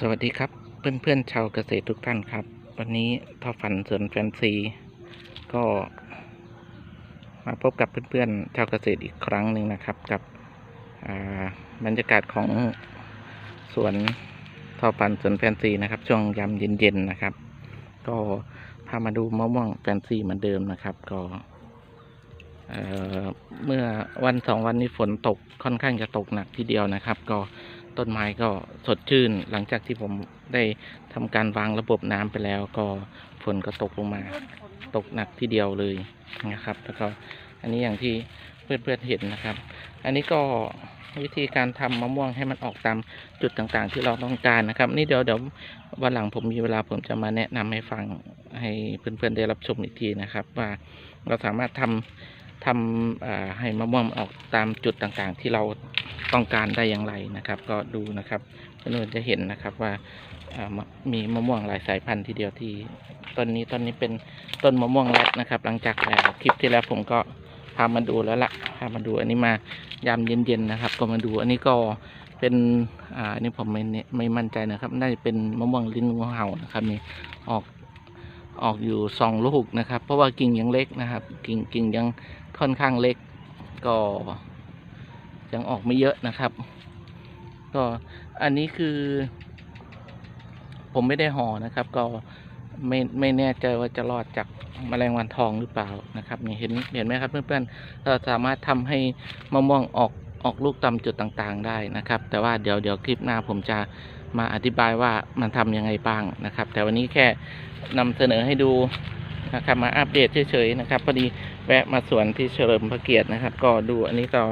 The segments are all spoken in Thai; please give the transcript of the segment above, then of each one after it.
สวัสดีครับเพื่อนๆชาวเกษตรทุกท่านครับ วันนี้ท่อฝันสวนแฟนซีก็มาพบกับเพื่อนๆชาวเกษตรอีกครั้งหนึ่งนะครับ กับบรรยากาศของสวนท่อฝันสวนแฟนซีนะครับ ช่วงยามเย็นๆนะครับ ก็พามาดูมะม่วงแฟนซีเหมือนเดิมนะครับ ก็เเมื่อวันสองวันนี้ฝนตกค่อนข้างจะตกหนักทีเดียวนะครับ ก็ ต้นไม้ก็สดชื่น หลังจากที่ผมได้ทำการวางระบบน้ำไปแล้ว ก็ฝนก็ตกลงมา ตกหนักทีเดียวเลยนะครับ แล้วก็อันนี้อย่างที่เพื่อนๆเห็นนะครับ อันนี้ก็วิธีการทำมะม่วงให้มันออกตามจุดต่างๆ ที่เราต้องการนะครับ นี่เดี๋ยวเดี๋ยววันหลังผมมีเวลาผมจะมาแนะนำให้ฟังให้เพื่อนๆได้รับชมอีกทีนะครับ ว่าเราสามารถทำ ทำให้มะม่วงออกตามจุดต่างๆ ที่เราต้องการได้อย่างไรนะครับ ก็ดูนะครับเพื่อนๆจะเห็นนะครับว่ามีมะม่วงหลายสายพันธุ์ทีเดียวที่ต้นนี้ต้นนี้เป็นต้นมะม่วงแรดนะครับ หลังจากคลิปที่แล้วผมก็พามาดูแล้วละพามาดูอันนี้มายามเย็นๆนะครับ ก็มาดูอันนี้ก็เป็นอ่าอันนี้ผมไม่ไม่มั่นใจนะครับ น่าจะเป็นมะม่วงลิ้นงูเห่านะครับนี่ออก ออกอยู่สองลูกนะครับ เพราะว่ากิ่งยังเล็กนะครับ กิ่งกิ่งยังค่อนข้างเล็ก ก็ยังออกไม่เยอะนะครับ ก็อันนี้คือ ผมไม่ได้ห่อนะครับ ก็ไม่ไม่แน่ใจว่าจะรอดจากแมลงวันทองหรือเปล่านะครับนี่เห็นเห็นไหมครับเพื่อนๆเราสามารถทำให้มะม่วงออก ออกลูกตามจุดต่างๆได้นะครับ แต่ว่าเดี๋ยวเดี๋ยวคลิปหน้าผมจะมาอธิบายว่ามันทำยังไงบ้างนะครับ แต่วันนี้แค่นำเสนอให้ดูนะครับมาอัปเดตเฉยๆนะครับพอดีแวะมาสวนที่เฉลิมพระเกียรตินะครับ ก็ดูอันนี้ก็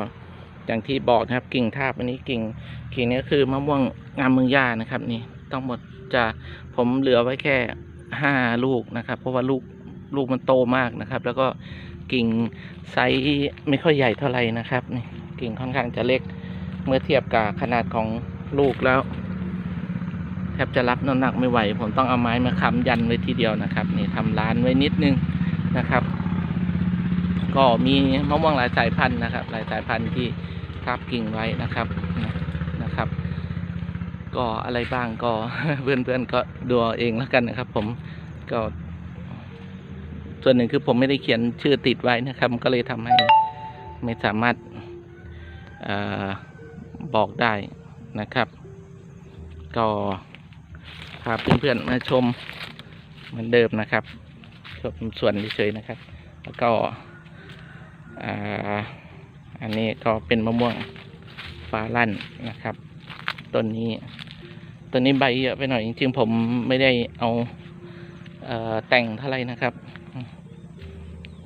อย่างที่บอกนะครับกิ่งทาบอันนี้กิ่งกิ่งนี้คือมะม่วงงามเมืองย่านะครับนี่ต้องหมดจะผมเหลือไว้แค่ห้าลูกนะครับ เพราะว่าลูกลูกมันโตมากนะครับ แล้วก็กิ่งไซส์ไม่ค่อยใหญ่เท่าไหร่นะครับนี่ กิ่งค่อนข้างจะเล็ก เมื่อเทียบกับขนาดของลูกแล้ว แทบจะรับน้ำหนักไม่ไหว ผมต้องเอาไม้มาค้ำยันไว้ทีเดียวนะครับ นี่ทำร้านไว้นิดนึงนะครับ ก็มีมะม่วงหลายสายพันธุ์นะครับ หลายสายพันธุ์ที่ทับกิ่งไว้นะครับนะครับ ก็อะไรบ้างก็เพื่อนๆก็ดูเองแล้วกันนะครับ ผมก็ ส่วนหนึ่งคือผมไม่ได้เขียนชื่อติดไว้นะครับ ก็เลยทำให้ไม่สามารถ อบอกได้นะครับ ก็พาเพื่อนๆมาชมเหมือนเดิมนะครับชมส่วนเฉยๆนะครับ แล้วก็ออันนี้ก็เป็นมะม่วงฟ้าลั่นนะครับต้นนี้ต้นนี้ใบเยอะไปหน่อยจริงๆผมไม่ได้เอาเอ่อแต่งเท่าไหร่นะครับ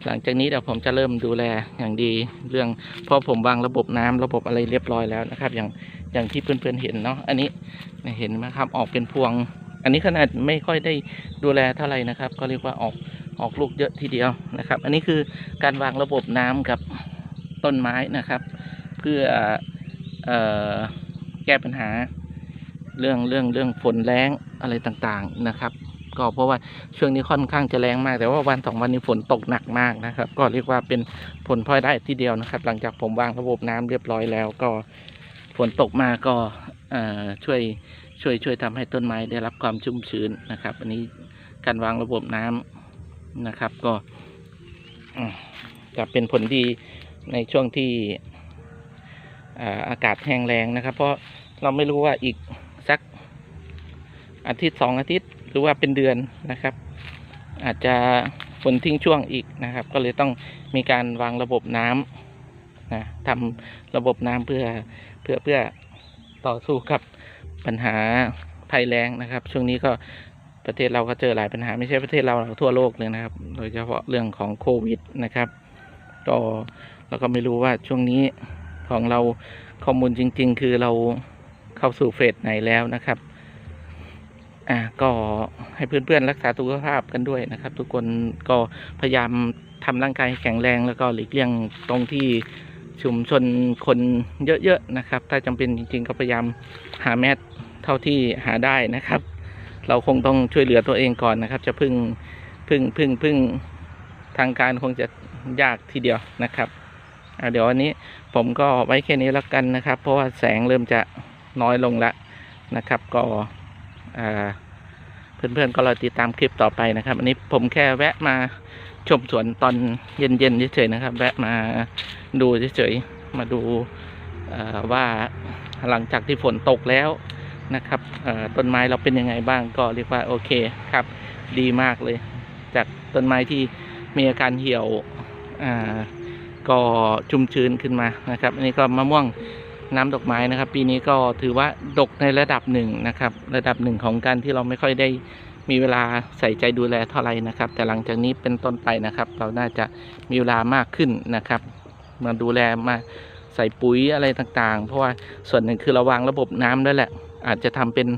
หลังจากนี้เดี๋ยวผมจะเริ่มดูแลอย่างดีเรื่องพราะผมวางระบบน้ำระบบอะไรเรียบร้อยแล้วนะครับ อย่างอย่างที่เพื่อนๆเห็นเนาะอันนี้เห็นไหมครับออกเป็นพวง อันนี้ขนาดไม่ค่อยได้ดูแลเท่าไหร่นะครับ ก็เรียกว่าออกออกลูกเยอะทีเดียวนะครับ อันนี้คือการวางระบบน้ำกับต้นไม้นะครับ เพื่อออแก้ปัญหาเรื่องเรื่องเรื่องฝนแรงอะไรต่างๆนะครับ ก็เพราะว่าช่วงนี้ค่อนข้างจะแรงมาก แต่ว่าวันสองวันนี้ฝนตกหนักมากนะครับ ก็เรียกว่าเป็นผลพลอยได้ทีเดียวนะครับ หลังจากผมวางระบบน้ำเรียบร้อยแล้ว ก็ฝนตกมาก็ช่วยช่วยช่วยทำให้ต้นไม้ได้รับความชุ่มชื้นนะครับ อันนี้การวางระบบน้ำนะครับ ก็จะเป็นผลดีในช่วงที่อากาศแห้งแรงนะครับ เพราะเราไม่รู้ว่าอีกสักอาทิตย์สองอาทิตย์ รือว่าเป็นเดือนนะครับ อาจจะฝนทิ้งช่วงอีกนะครับ ก็เลยต้องมีการวางระบบน้ำนะทำระบบน้ำเพื่อเพื่อเพื่อต่อสู้กับปัญหาภัยแล้งนะครับ ช่วงนี้ก็ประเทศเราก็เจอหลายปัญหาไม่ใช่ประเทศเราทั่วโลกเลยนะครับ โดยเฉพาะเรื่องของโควิดนะครับก็เราก็ไม่รู้ว่าช่วงนี้ของเราข้อมูลจริง ๆ คือเราเข้าสู่เฟสไหนแล้วนะครับ อ่าก็ให้เพื่อนๆรักษาสุขภาพกันด้วยนะครับ ทุกคนก็พยายามทำร่างกายแข็งแรงแล้วก็หลีกเลี่ยงตรงที่ชุมชนคนเยอะๆนะครับ ถ้าจำเป็นจริง ๆ ก็พยายามหาแมสเท่าที่หาได้นะครับ เราคงต้องช่วยเหลือตัวเองก่อนนะครับ จะพึ่งพึ่งพึ่งพึ่งทางการคงจะยากทีเดียวนะครับอ่าเดี๋ยววันนี้ผมก็ไว้แค่นี้แล้วกันนะครับ เพราะว่าแสงเริ่มจะน้อยลงแล้วนะครับ ก็ เพื่อนๆก็รอติดตามคลิปต่อไปนะครับ อันนี้ผมแค่แวะมาชมสวนตอนเย็นๆเฉยๆนะครับ แวะมาดูเฉยๆมาดูว่าหลังจากที่ฝนตกแล้วนะครับต้นไม้เราเป็นยังไงบ้างก็เรียกว่าโอเคครับ ดีมากเลย จากต้นไม้ที่มีอาการเหี่ยวก็ชุ่มชื้นขึ้นมานะครับ อันนี้ก็มะม่วง น้ำดอกไม้นะครับ ปีนี้ก็ถือว่าดกในระดับหนึ่งนะครับ ระดับหนึ่งของการที่เราไม่ค่อยได้มีเวลาใส่ใจดูแลเท่าไหร่นะครับ แต่หลังจากนี้เป็นต้นไปนะครับ เราน่าจะมีเวลามากขึ้นนะครับ มาดูแลมาใส่ปุ๋ยอะไรต่างๆ เพราะว่าส่วนหนึ่งคือระวางระบบน้ำด้วยแหละ อาจจะทำเป็น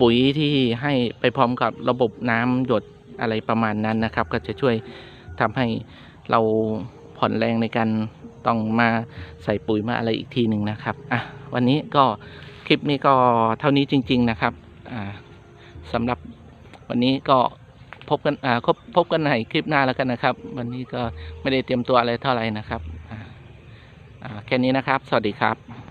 ปุ๋ยที่ให้ไปพร้อมกับระบบน้ำหยดอะไรประมาณนั้นนะครับ ก็จะช่วยทำให้เราผ่อนแรงในการ ต้องมาใส่ปุ๋ยมาอะไรอีกทีหนึ่งนะครับอะวันนี้ก็คลิปนี้ก็เท่านี้จริง ๆนะครับอ่าสำหรับวันนี้ก็พบกันอ่าพบพบกันในคลิปหน้าแล้วกันนะครับ วันนี้ก็ไม่ได้เตรียมตัวอะไรเท่าไหร่นะครับอ่าแค่นี้นะครับ สวัสดีครับ